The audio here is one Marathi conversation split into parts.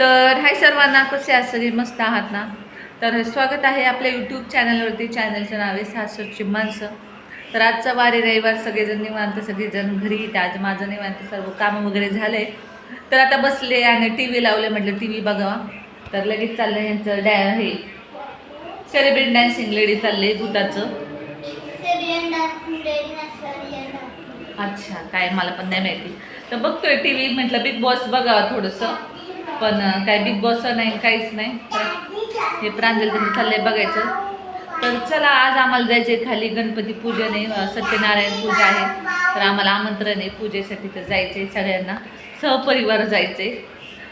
तर हाय सर्वांना कसे आहात? मस्त आहात ना? तर स्वागत आहे आपल्या यूट्यूब चॅनलवरती चॅनलचं नाव आहे सासरची माणसं. तर आजचा वारी रविवार. सगळेजण निवांत सगळेजण घरी येते आज माझं निवांत सर्व कामं वगैरे झाले. तर आता बसले आणि टी व्ही लावले म्हटलं टी व्ही बघावा. तर लगेच चाललं यांचं डॅ हे सेलिब्रेट डान्सिंग लेडी चालले भूताचं. अच्छा काय? मला पण नाही माहिती. तर बघतोय टी व्ही म्हटलं बिग बॉस बघावा थोडंसं. पण काय बिग बॉस नाही काहीच नाही. हे प्रांजल त्यांचं चाललंय बघायचं. तर चला आज आम्हाला जायचे खाली गणपती पूजन आहे सत्यनारायण पूजा आहे. तर आम्हाला आमंत्रण आहे पूजेसाठी तर जायचे सगळ्यांना. सहपरिवार जायचे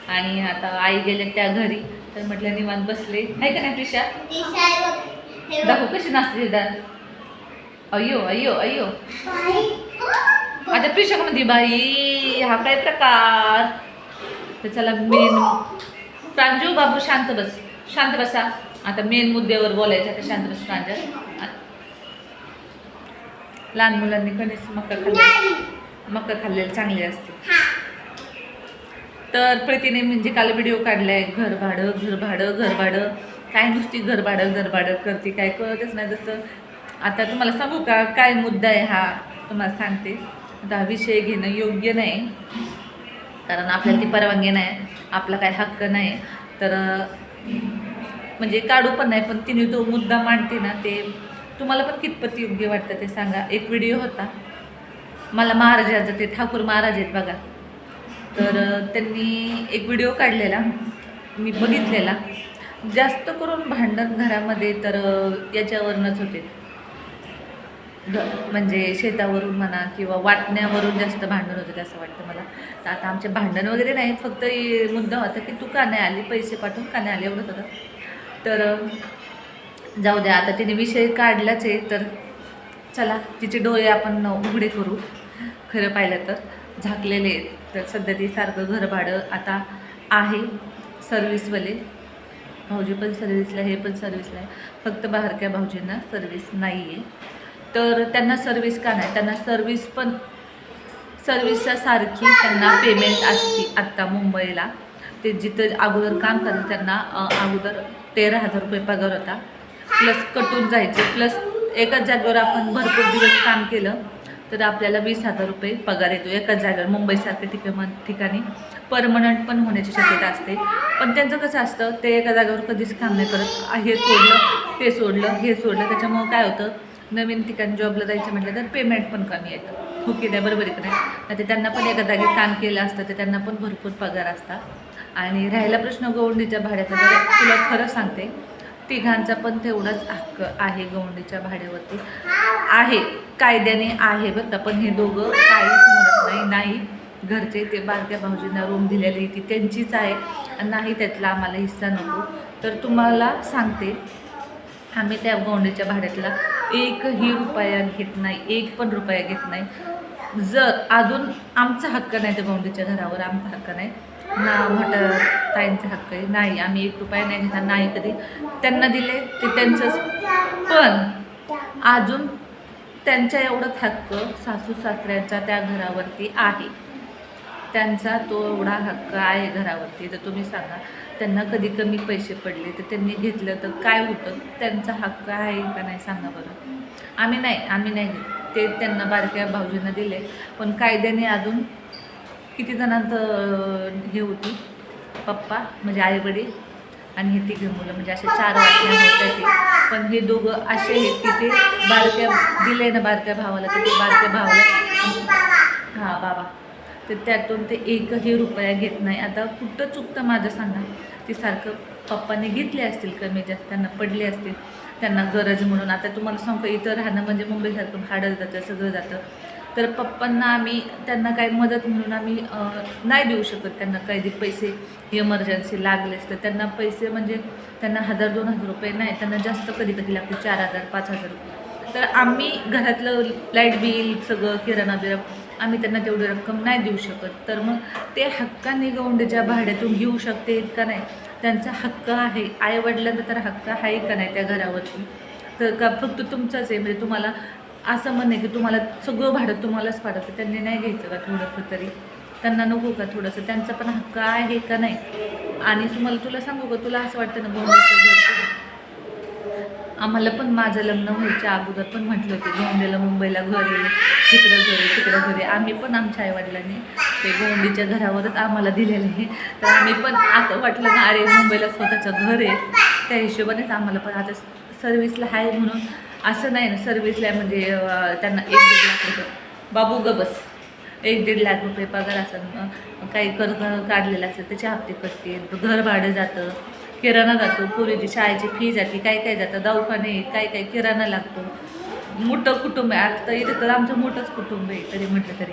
आणि आता आई गेले त्या घरी. तर म्हटलं निवांत बसले. आहे का नाही प्रिशा. दाखव कशी नाचते दार. अय्यो अय्यो अय्यो. बाई. आता प्रिशा म्हणते बाई हा काय प्रकार? तर चला मेन प्रांजू बाबू शांत बस. शांत बसा. आता मेन मुद्द्यावर बोलायचं आता शांत बस प्रांजल. लहान मुलांनी कणीस मका खाल्ले. मका खाल्लेले चांगले असते. तर प्रीतीने म्हणजे काल व्हिडिओ काढलाय घर भाडं घर भाडं घर भाडं. काय नुसती घर भाडं घर भाडं करते काय कळतच नाही जसं. आता तुम्हाला सांगू का काय मुद्दा आहे हा? तुम्हाला सांगते. आता हा विषय घेणं योग्य नाही. कारण आपल्याला ती परवानगी नाही आपला काय हक्क नाही. तर म्हणजे काढू पण नाही पण तिने तो मुद्दा मांडते ना ते तुम्हाला पण कितपत योग्य वाटतं ते सांगा. एक व्हिडिओ होता. मला महाराजांचं ते ठाकूर महाराज आहेत बघा. तर त्यांनी एक व्हिडिओ काढलेला. मी बघितलेला. जास्त करून भांडण घरामध्ये तर याच्यावरूनच होते. म्हणजे शेतावरून म्हणा किंवा वाटण्यावरून जास्त भांडण होते असं वाटतं मला. तर आता आमचे भांडण वगैरे नाही फक्त मुद्दा होता की तू का नाही आली? पैसे पाठवून का नाही आले? एवढंच होतं. तर जाऊ द्या आता तिने विषय काढलाच आहे तर चला तिचे डोळे आपण उघडे करू. खरं पाहिलं तर झाकलेले आहेत. तर सध्या ती सारखं घर भाडं आता आहे सर्विसवाले भाऊजी पण सर्विसला हे पण सर्विसला आहे. फक्त बाहेरच्या भाऊजींना सर्विस नाही आहे तर त्यांना सर्विस का नाही? त्यांना सर्विस पण सर्विससारखी सारखी त्यांना पेमेंट असते आत्ता मुंबईला. ते जिथं अगोदर काम करत त्यांना अगोदर तेरा हजार रुपये पगार होता. प्लस कटून जायचे. प्लस एकाच जागेवर आपण भरपूर दिवस काम केलं तर आपल्याला वीस हजार रुपये पगार येतो एकाच जागेवर. मुंबईसारख्या ठिकाण ठिकाणी परमनंट पण होण्याची शक्यता असते. पण त्यांचं कसं असतं ते एका जागेवर कधीच काम नाही करत. हे सोडलं ते सोडलं हे सोडलं. त्याच्यामुळं काय होतं नवीन ठिकाणी जॉबला जायचं म्हटलं तर पेमेंट पण कमी येतं. हो की नाही? बरोबर आहे का नाही? तर त्यांना पण एका जागी काम केलं असतं तर त्यांना पण भरपूर पगार असतात आणि राहिला प्रश्न गवंडीच्या भाड्याचा तर तुला खरं सांगते तिघांचा पण तेवढाच हक्क आहे गवंडीच्या भाड्यावरती. आहे कायद्याने आहे बरं का पण हे दोघं काहीच म्हणत नाही. नाही घरचे ते बारक्या भाऊजींना रूम दिलेली ती त्यांचीच आहे. आणि नाही त्यातला आम्हाला हिस्सा नको. तर तुम्हाला सांगते आम्ही त्या गोंडीच्या भाड्यातला एकही रुपया घेत नाही एक पण रुपया घेत नाही. जर अजून आमचा हक्क नाही त्या भाऊंडीच्या घरावर आमचा हक्क नाही. ना म्हटलं ताईंचा हक्क आहे. नाही आम्ही एक रुपया नाही घेणार नाही कधी. त्यांना दिले ते त्यांचंच. पण अजून त्यांच्या एवढंच हक्क सासू सासऱ्यांचा त्या घरावरती आहे. त्यांचा तो एवढा हक्क आहे घरावरती तर तुम्ही सांगा. त्यांना कधी कमी पैसे पडले तर त्यांनी घेतलं तर काय होतं? त्यांचा हक्क आहे का नाही सांगा बरं. आम्ही नाही आम्ही नाही घेत ते त्यांना बारक्या भाऊजींना दिले. पण कायद्याने अजून किती जणांचं हे होती? पप्पा म्हणजे आईवडील आणि हे तिघे मुलं म्हणजे असे चार वाटण्या होत्या ते. पण हे दोघं असे आहेत की ते बारक्या दिले ना बारक्या भावाला तर ते बारक्या भावाला. हां बाबा. तर त्यातून ते एकही रुपया घेत नाही. आता कुठं चुकतं माझं सांगा? ती सारखं पप्पाने घेतले असतील कमी जास्त त्यांना पडले असतील त्यांना गरज म्हणून. आता तुम्हाला सांगतो इथं राहणं म्हणजे मुंबईसारखं भाडं जातं सगळं जातं. तर पप्पांना आम्ही त्यांना काही मदत म्हणून आम्ही नाही देऊ शकत त्यांना काही पैसे इमर्जन्सी लागलेच तर त्यांना पैसे म्हणजे त्यांना हजार दोन हजार रुपये नाही त्यांना जास्त कधी कधी लागते चार हजार पाच हजार रुपये. तर आम्ही घरातलं लाइट बिल सगळं किराणा बिरा आम्ही त्यांना तेवढी रक्कम नाही देऊ शकत. तर मग ते हक्काने गौंडीच्या भाड्यातून घेऊ शकते का नाही. त्यांचा हक्क आहे. आईवडिलांचा तर हक्क आहे का नाही त्या घरावरती? तर का फक्त तुमचाच आहे? म्हणजे तुम्हाला असं म्हणणे की तुम्हाला सगळं भाडं तुम्हालाच पाठवतं. त्यांनी नाही घ्यायचं का थोडंसं तरी? त्यांना नको का थोडंसं? त्यांचा पण हक्क आहे का नाही? आणि तुम्हाला तुला सांगू का? तुला असं वाटतं ना गोंड्याचं घर आम्हाला पण माझं लग्न व्हायच्या अगोदर पण म्हटलं होते गोंड्याला मुंबईला घर आहे तिकडं घर आहे तिकडं घर आहे. आम्ही पण आमच्या आईवडिलांनी ते गोंडीच्या घरावरच आम्हाला दिलेलं आहे. तर आम्ही पण आता वाटलं ना अरे मुंबईला स्वतःचं घर आहे. त्या हिशोबानेच आम्हाला पण आता सर्व्हिसला आहे म्हणून असं नाही ना सर्व्हिसला आहे म्हणजे त्यांना एक दीड लाख रुपये. बाबू ग बस. एक दीड लाख रुपये पगार असं काही कर्ज काढलेलं असेल त्याचे हप्ते कटते घर भाडं जातं. किराणा जातो पोरीची शाळेची फी जाते काय काय जातं दवाखाने काय काय किराणा लागतो. मोठं कुटुंब आहे. आता इथे तर आमचं मोठंच कुटुंब आहे तरी म्हटलं तरी.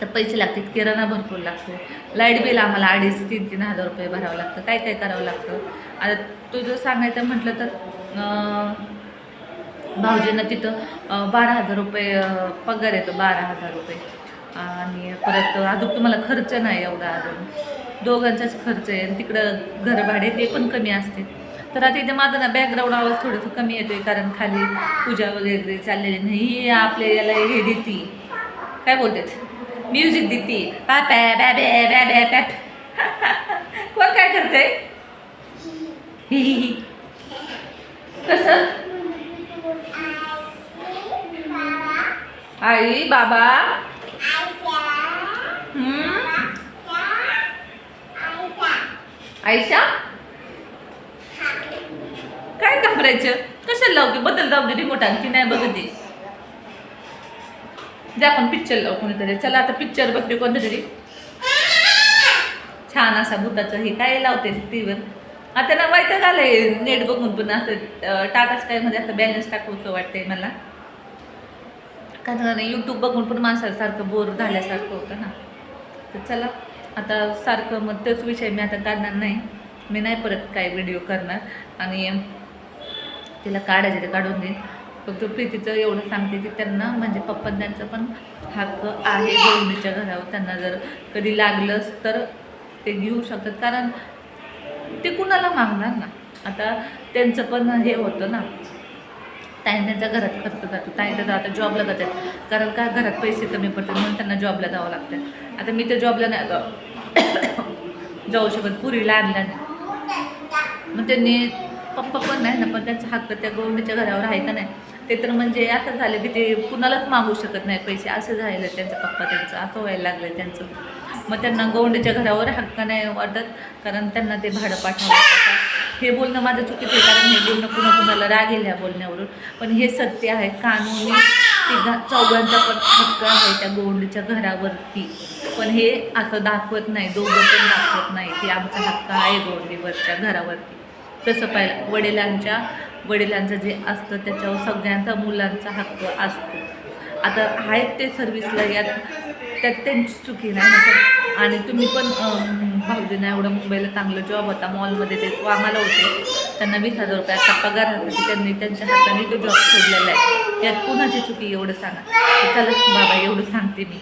तर पैसे लागतात किराणा भरपूर लागतो. लाइट बिल आम्हाला अडीच तीन तीन हजार रुपये भरावं लागतं काय काय करावं लागतं. आता तुझं सांगायचं म्हटलं तर भाऊजींना तिथं बारा हजार रुपये पगार येतो बारा हजार रुपये. आणि परत अजून तुम्हाला खर्च नाही एवढा अजून. दोघांचाच खर्च आहे आणि तिकडं घरभाडे ते पण कमी असते. तर आता इथे माझं ना बॅकग्राऊंड आवाज थोडंसं कमी येतो आहे कारण खाली पूजा वगैरे चाललेली नाही आपल्या याला हे देती. काय बोलतात? म्युझिक देते. पाप्या बॅबे बॅबे पॅप. कोण काय करते हि कसं? आई बाबा. आयशा? काय घाबरायचं? कशाला लावते? बदल जाऊ दे रिमोट आणखी नाही बघत दे जे आपण पिक्चर लावू कोणीतरी. चला आता पिक्चर बघते कोणतरी. छान असा भूताचं हे काय लावते टी आता ना वाईट झालंय नेट बघून पण. असं टाटा स्कायमध्ये असं बॅलन्स टाकूचं वाटतंय मला. कारण यूट्यूब बघून पण माणसासारखं बोर झाल्यासारखं होतं ना. तर चला. आता सारखं मग तोच विषय मी आता काढणार नाही. मी नाही परत काय व्हिडिओ करणार. आणि तिला काढायचे ते काढून देईन. फक्त प्रीतीचं एवढं सांगते की त्यांना म्हणजे पप्पा त्यांचा पण हक्क आहे. गौरीच्या घरावर त्यांना जर कधी लागलंच तर ते घेऊ शकतात. कारण ते कुणाला मागणार ना? आता त्यांचं पण हे होतं ना. ताई त्यांच्या घरात खर्च जातो ताई तर आता जॉबला जातात. कारण का? घरात पैसे कमी पडतात. म्हणून त्यांना जॉबला जावं लागतं. आता मी तर जॉबला नाही जाऊ- शकत. पुरीला आणल्या नाही. मग त्यांनी पप्पा पण नाही ना पण त्यांचा हक्क त्या गौंडीच्या घरावर आहे का नाही? ते तर म्हणजे असं झालं की ते कुणालाच मागू शकत नाही पैसे. असं झालं त्यांचा पप्पा त्यांचं. असं व्हायला लागलं त्यांचं. मग त्यांना गौंडीच्या घरावर हक्क नाही वाटत? कारण त्यांना ते भाडं पाठवावं लागतं. हे बोलणं माझं चुकीचं आहे कारण हे बोलणं कुणा कुणाला राग येईल ह्या बोलण्यावरून. पण हे सत्य आहे कानून तिघा चौघांचा पण हक्क आहे त्या गोंडीच्या घरावरती. पण हे असं दाखवत नाही दोघं पण दाखवत नाही की आमचा हक्क आहे गोंडीवरच्या घरावरती. तसं पाहिलं वडिलांच्या वडिलांचं जे असतं त्याच्यावर सगळ्यांचा मुलांचा हक्क असतो. आता आहेत ते सर्व्हिसला यात त्यात त्यांची चुकी नाही आणि तुम्ही पण भाऊजींना एवढं मुंबईला चांगलं जॉब होता. मॉलमध्ये ते कामाला होते. त्यांना वीस हजार रुपयाचा पगार होता की त्यांनी त्यांच्या हाताने तो जॉब सोडलेला आहे. यात कुणाची चुकी एवढं सांगा. चालत चला बाबा एवढं सांगते मी.